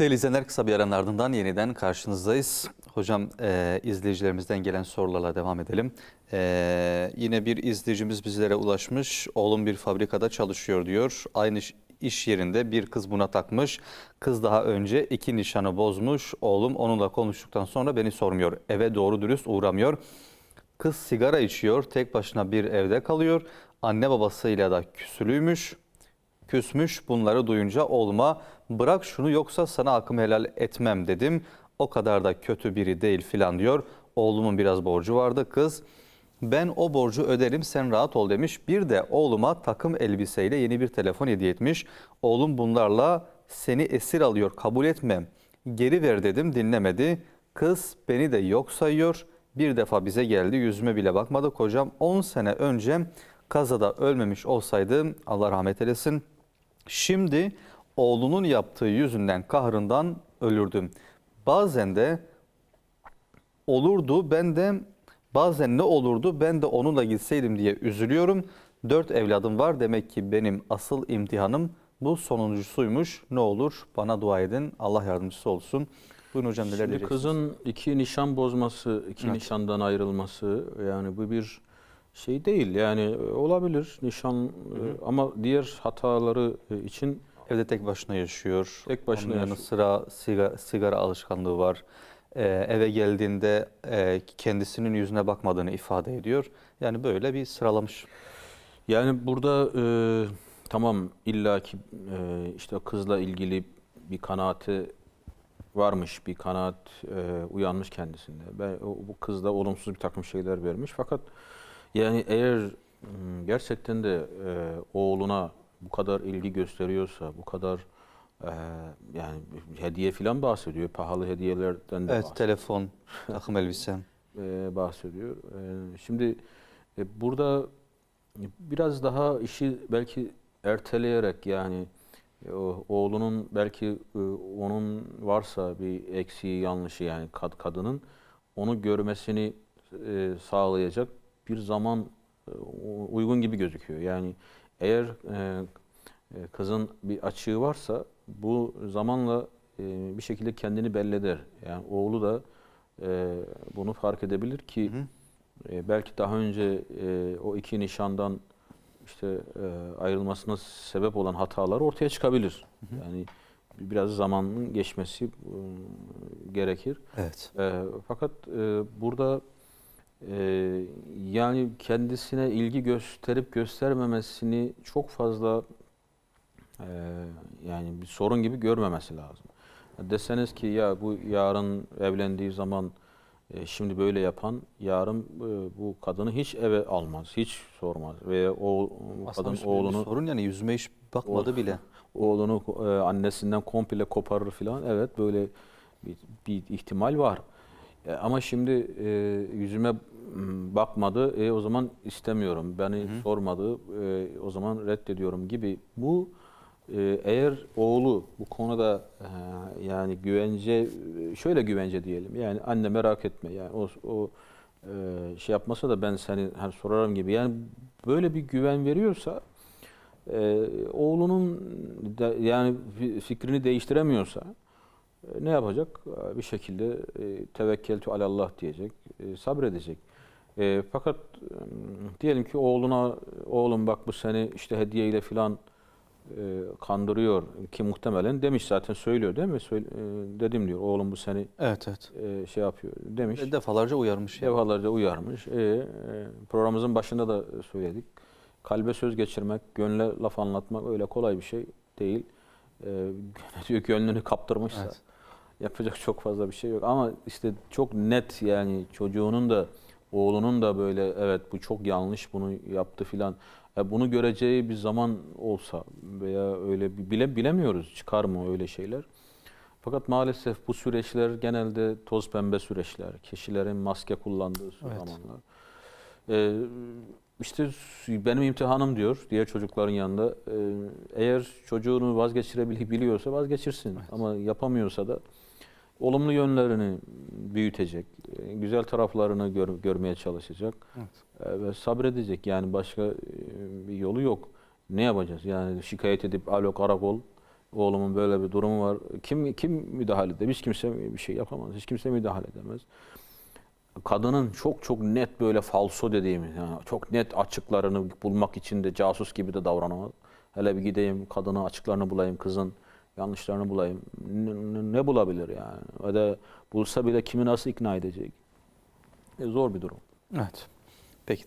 Değerli izleyenler kısa bir aranın ardından yeniden karşınızdayız. Hocam e, izleyicilerimizden gelen sorularla devam edelim. E, yine bir izleyicimiz bizlere ulaşmış. Oğlum bir fabrikada çalışıyor diyor. Aynı iş- yerinde bir kız buna takmış. Kız daha önce iki nişanı bozmuş. Oğlum onunla konuştuktan sonra beni sormuyor. Eve doğru dürüst uğramıyor. Kız sigara içiyor. Tek başına bir evde kalıyor. Anne babasıyla da küsülüymüş küsmüş. Bunları duyunca oğluma bırak şunu yoksa sana hakkımı helal etmem dedim. O kadar da kötü biri değil filan diyor. Oğlumun biraz borcu vardı kız. Ben o borcu öderim sen rahat ol demiş. Bir de oğluma takım elbiseyle yeni bir telefon hediye etmiş. Oğlum bunlarla seni esir alıyor kabul etmem. Geri ver dedim dinlemedi. Kız beni de yok sayıyor. Bir defa bize geldi yüzüme bile bakmadı. Kocam 10 sene önce kazada ölmemiş olsaydı Allah rahmet eylesin. Şimdi oğlunun yaptığı yüzünden kahrından ölürdüm. Bazen de olurdu ben de bazen ne olurdu ben de onunla gitseydim diye üzülüyorum. Dört evladım var demek ki benim asıl imtihanım bu sonuncusuymuş. Ne olur bana dua edin Allah yardımcısı olsun. Buyurun hocam neler Şimdi kızın iki nişan bozması, iki Evet. nişandan ayrılması yani bu bir şey değil. Yani e, olabilir nişan e, ama diğer hataları e, için Evde tek başına yaşıyor. Tek başına Onun yanı yaşıyor. sıra sigara, sigara alışkanlığı var. Ee, eve geldiğinde e, kendisinin yüzüne bakmadığını ifade ediyor. Yani böyle bir sıralamış. yani burada e, tamam illaki e, işte kızla ilgili bir kanaati varmış, bir kanaat e, uyanmış kendisinde. Ben, o, bu kız da olumsuz bir takım şeyler vermiş. Fakat yani eğer gerçekten de e, oğluna bu kadar ilgi gösteriyorsa, bu kadar e, yani hediye falan bahsediyor, pahalı hediyelerden de Evet bahsediyor telefon, takım elbise. e, bahsediyor. E, şimdi e, burada biraz daha işi belki erteleyerek yani e, o, oğlunun belki e, onun varsa bir eksiği yanlışı yani kad, kadının onu görmesini e, sağlayacak bir zaman e, uygun gibi gözüküyor. Yani eğer e, e, kızın bir açığı varsa bu zamanla e, bir şekilde kendini belli eder. Yani oğlu da e, bunu fark edebilir ki Hı hı. e, belki daha önce e, o iki nişandan işte e, ayrılmasına sebep olan hatalar ortaya çıkabilir. Yani biraz zamanın geçmesi e, gerekir. Evet. E, fakat e, burada e, yani kendisine ilgi gösterip göstermemesini çok fazla e, yani bir sorun gibi görmemesi lazım. Deseniz ki ya bu yarın evlendiği zaman e, şimdi böyle yapan yarın e, bu kadını hiç eve almaz, hiç sormaz veya o Aslında kadın oğlunu sorun yani yüzüme hiç bakmadı O- bile. oğlunu e, annesinden komple koparır filan. Evet böyle bir, bir ihtimal var. E, ama şimdi e, yüzüme bakmadı. E, o zaman istemiyorum. Beni sormadı. E, o zaman reddediyorum gibi. Bu e, eğer oğlu bu konuda e, yani güvence şöyle güvence diyelim. Yani anne merak etme. Yani o o e, şey yapmasa da ben seni hani sorarım gibi. Yani böyle bir güven veriyorsa ee, oğlunun da, yani fi- fikrini değiştiremiyorsa e, ne yapacak? E, Bir şekilde e, tevekkeltü alallah diyecek, e, sabredecek. E, fakat e, diyelim ki oğluna, oğlum bak bu seni işte hediyeyle filan e, kandırıyor ki muhtemelen demiş zaten söylüyor değil mi? Söyle, e, dedim diyor oğlum bu seni Evet evet. e, şey yapıyor demiş. Defalarca uyarmış. yani. Defalarca uyarmış. E, e, programımızın başında da söyledik. Kalbe söz geçirmek, gönle laf anlatmak öyle kolay bir şey değil. E, diyor gönlünü kaptırmışsa Evet. Yapacak çok fazla bir şey yok. Ama işte çok net yani çocuğunun da oğlunun da böyle evet bu çok yanlış bunu yaptı filan. E, bunu göreceği bir zaman olsa veya öyle bile bilemiyoruz çıkar mı öyle şeyler. Fakat maalesef bu süreçler genelde toz pembe süreçler. Kişilerin maske kullandığı Evet. zamanlar. Ee, işte benim imtihanım diyor diğer çocukların yanında. Ee, eğer çocuğunu vazgeçirebiliyorsa vazgeçirsin. Evet. Ama yapamıyorsa da olumlu yönlerini büyütecek. Güzel taraflarını gör- görmeye çalışacak. Evet. e, Ve sabredecek. Yani başka e, bir yolu yok. Ne yapacağız? Yani şikayet edip alo karakol Oğlumun böyle bir durumu var. Kim kim müdahale eder? Hiç kimse bir şey yapamaz. Hiç kimse müdahale edemez. Kadının çok çok net böyle falso dediğimiz, yani çok net açıklarını bulmak için de casus gibi de davranamaz. Hele bir gideyim kadını açıklarını bulayım, kızın yanlışlarını bulayım. Ne- ne bulabilir yani? Ve de bulsa bile kimi nasıl ikna edecek? E, zor bir durum. Evet.